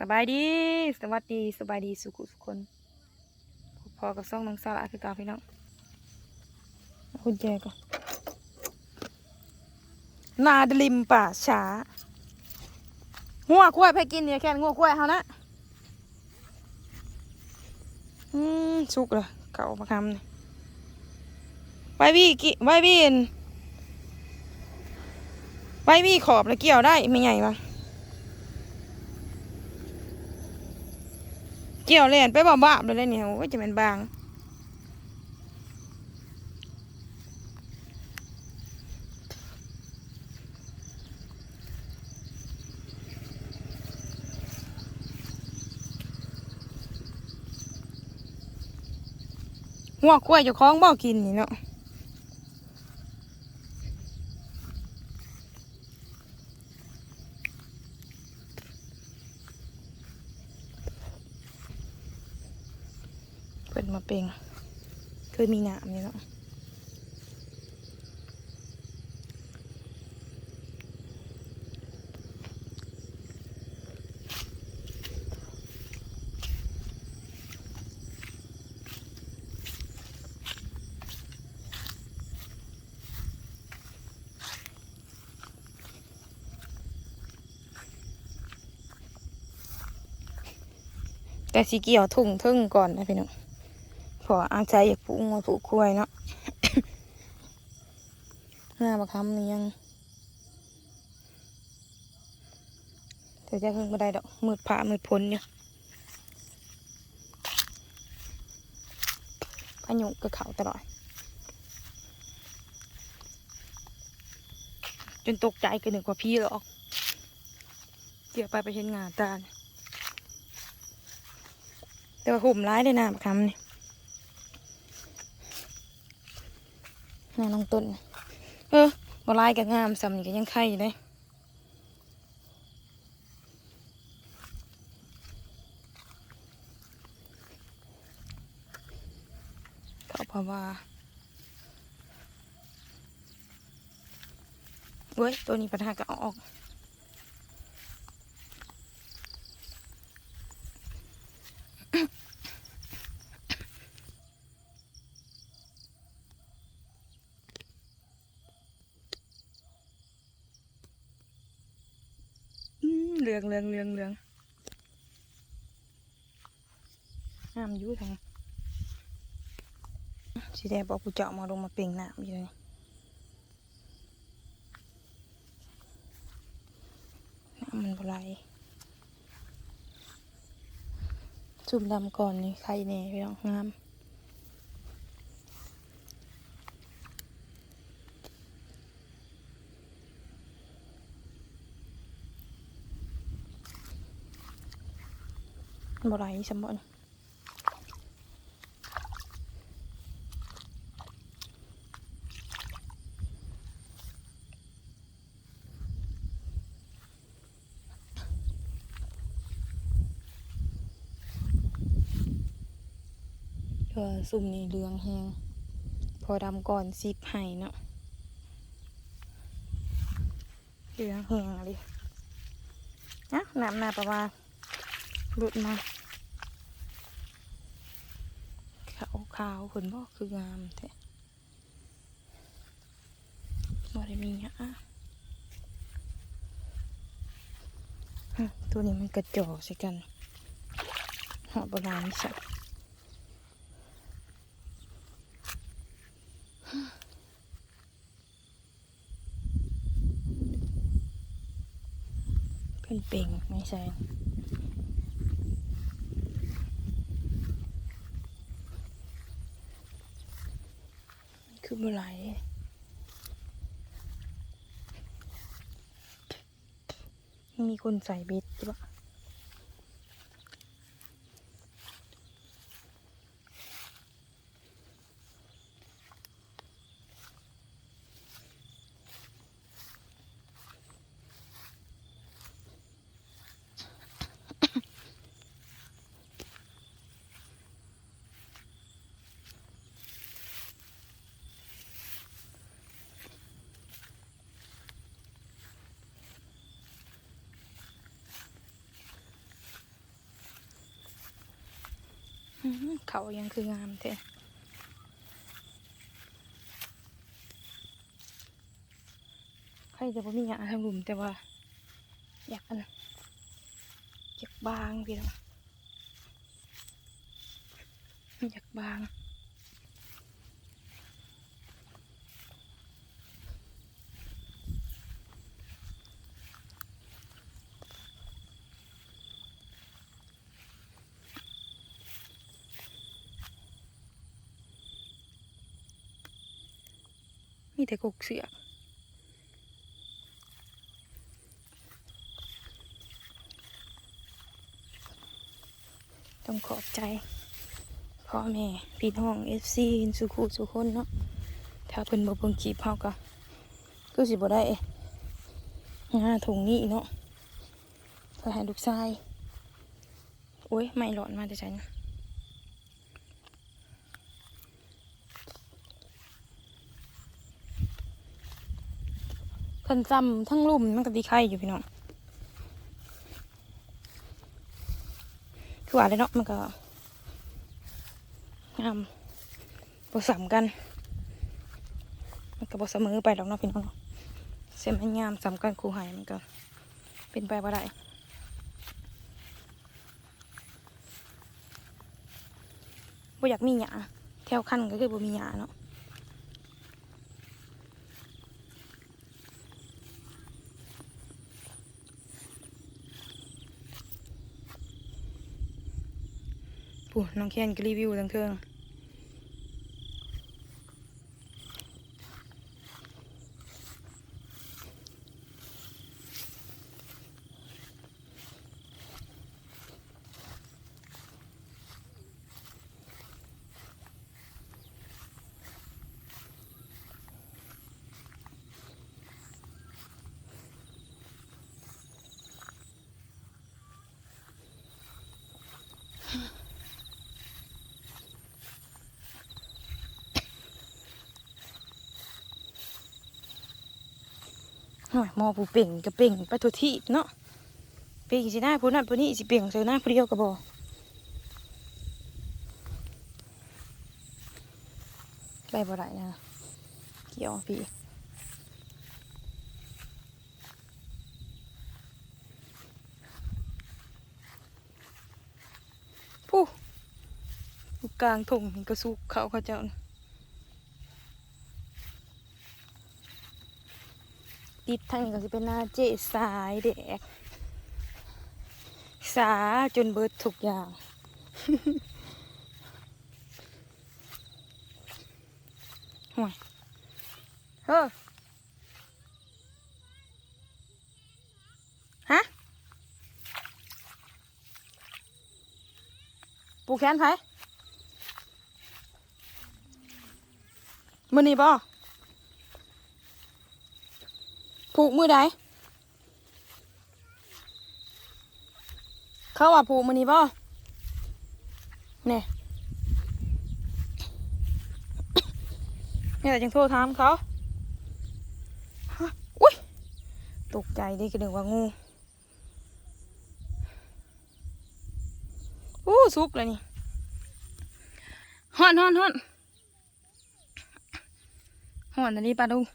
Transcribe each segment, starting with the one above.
สบายดี สวัสดี สบายดี สุขุสุขคน พอกับซ่องน้องสาวคือเกาพี่น้องคุณแจก่อนนาดลิมป่าช้างัวควายไปกินเนี่ยแค่งัวควายเขานะ อืมสุกเลยเก่ามาคำนี่ไว้พี่กิไว้พี่นไว้พี่ขอบแล้วเกี่ยวได้ไม่ใหญ่ปะ เกี่ยวเล่นไปบ่บ้าเลยเนี่ยโอ้ยจะเป็นบางหัวกล้วยจะคล้องบ่กินนี่เนาะ เปิดมาเคยมีหนามนี่เนาะแต่สีเกี่ยวทุ่งทึ่งก่อนนะพี่น้อง พออาใจอยากปลูกงัวปลูกควยเนาะหน้าบักคำนี่ยังเดี๋ยวจะขึ้นมาได้ดอกมืดผ่ามืดพ้นอยู่พายุก็เขาตลอดจนตกใจกันหนึ่งกว่าพี่หรอกเกี่ยวไปไปเห็นงานตาแต่ว่าห่มร้ายเลยนะบักคำนี่ งาน้องต้น เออบ่ร้ายกับงามสำนี่ก็ยังไข่อยู่เลยเขาเพราะว่าเว้ย ตัวนี้ปัญหาก็ออก ลืองเหลืองเหลืองเหลืองน้ำอยุ่ทางสีแดงบอกกูเจาะมาลงมาเปล่งน้ำอยู่เลยน้ำมันบไหลจุ่มดำก่อนนี่ไข่แน่พี่น้องงาม บ่ไหลสมบูรณ์เออซุ่มนี่เหลืองแหงพอดำก่อนสิบไห้เนาะเหลืองแหงอะไรนะน้ำหนาประมาณหลุดมา ขาวขาวๆผลบอกคืองามแท้บ่ได้มีอะตัวนี้มันกระจอกใช่กันหอโบราณสักเป็นเป่งไม่ใช่ บ่ไหลมีคนใส่เบ็ดใช่ปะ เขายังคืองามแท้ใครจะบ่มีหยาทางหลุมแต่ว่า อยากอันอยากบางพี่น้องอยากบาง มีแต่กกเสือกต้องขอบใจพ่อแม่พี่น้องเอฟซีสุขุสุคนเนาะถ้าเพิ่นบ่เบิ่งคลิปเฮาก็คือสิบ่ได้งาถุงนี้เนาะเพื่อให้ลูกชายโอ้ยไม่หลอนมาแต่ฉัน เพิ่นจำทั้งลุ่มมันก็ดีไข่อยู่พี่น้องคือว่าเลยเนาะมันก็งามบ่สำกัน มันก็บเสมอไปดอกเนาะพี่น้องเส้นมันงามสำกันคู่หายมันก็เป็นไปบ่ได้บ่อยากมีหยาแถวคันก็คือบ่มีหยาเนาะ น้องแคนก็รีวิวทั้งเทิง โอ้ยมอผู้เป่งก็เป่งไปทุกที่เนาะเป่งสิหน้าผู้นั้นผู้นี้สิเป่งส่หน้าผู้เดียวก็บอไปบ่ได้นะเกี่ยวพี่ผู้กลางถุงกระสุกเขาเขาเจ้านะ ติดทางนี้ก็จะเป็นหน้าเจ๊สายแดกสาจนเบิดทุกอย่าง ห่วยเฮ้อฮะ ปูแขนไผมือนี่บ่ ผูกมือใดเขาว่าผูกมือนี้บ่เนี่ยนี่ยจังโทรถามเขาอุ้ยตกใจดิก็นึกว่างูอู้สุกเลยนี่ฮอนฮอนฮอนฮอนอันนี้ปลาดุง เ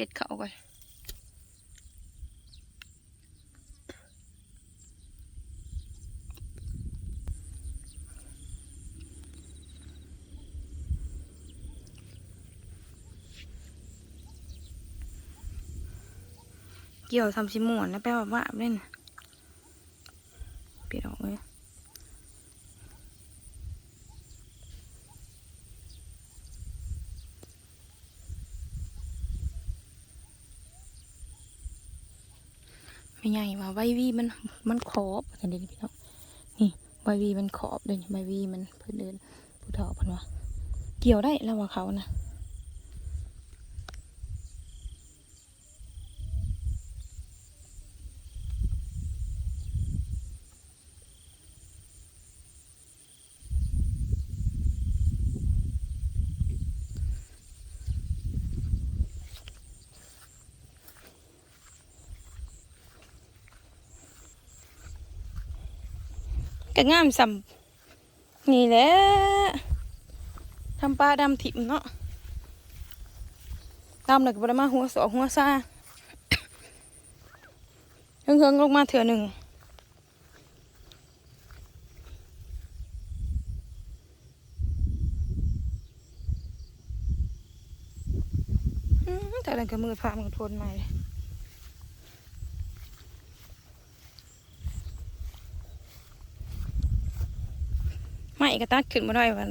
ก็ดเขาก่อนเกี่ยวทำชิมวนแล้วแปลว่าว่าเล่นเปลี่ยนออกเลย ไม่ใหญ่ว่าใบวีมันมันขอบอันนี้พี่น้องนี่ใบวีมันขอบเดินใบวีมันเพื่นเดินผู้เฒ่าพันวะเกี่ยวได้แล้วว่าเขานะ ก็งามสำนี่แหละทำปลาดำถิ่มเนาะดำเลยก็บ่ได้มาหัวสอหัวซาเฮิงๆลงมาเถื่อหนึ่งแต่อะไรก็มือพามันทนใหม่เลย ไม่ก็ตัดขึ้นมาได้วัน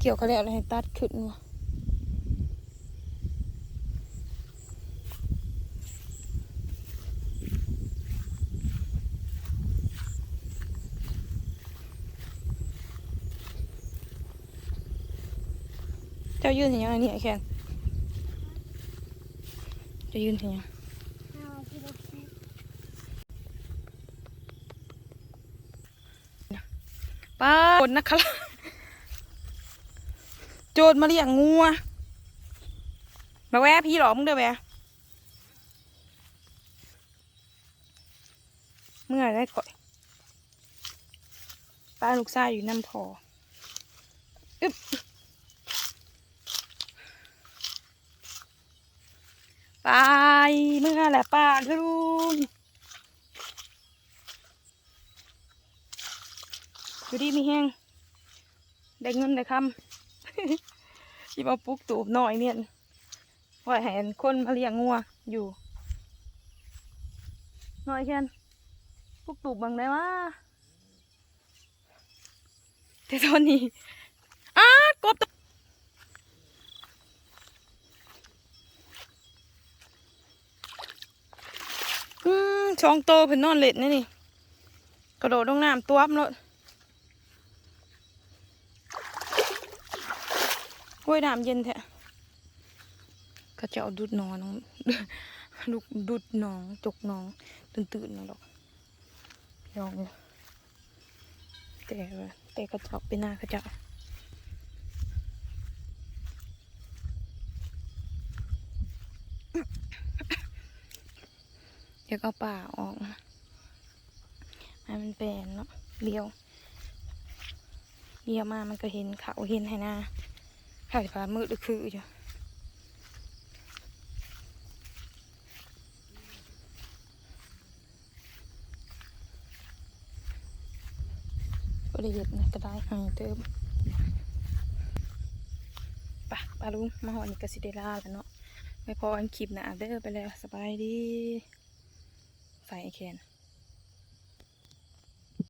เกี่ยวกับแล้วอะไรให้ตัดขึ้นวะเจ้ายืนเห็นยังไงเนี่ยแคนจะยืนเห็นยัง เอาที่รถแค่ ป้าโจรนะคะโจรมาเรียกงัวมาแวะพี่หรอมึงเด้อแวะเมื่อได้ก่อยป้าลูกชายอยู่น้ำพออึ๊บไปเมื่อแหละป้าลุง อยู่ดีมีแห้งได้เงินได้คำยิบเอาปลุกตูบหน่อยเนี่ยว่าให้อันคนมาเลี้ยงงัวอยู่หน่อยแค่นปลุกตูบบังได้วะแต่ตอนนี้อ้ากบอืมช่องโตเพิ่นนอนเล็ดนี่นี่กระโดดลงน้ำตัวบเลย โอ้ยน้ำเย็นแท้ก็จะเอาดุดนอนองดุกดุดหนอง จกหนอง ตื่นตื่นๆนะดอกยองแต่แต่กระเจาะไปหน้ากระเจาะเดี๋ยวก็ป่าออกให้มันเป็นเนาะเลี้ยวเลี้ยวมามันก็เห็นเขาเห็นให้หน้า ข้าวฟ้ามืดคืออยู่ก็ได้เย็ดนะก็ได้ใหายเติมปะปาลุงมาหอนี่ก็สิเดล่าแล้วเนาะไม่พออันคลิปนะเด้อไปแล้วสบายดี ใส่แขน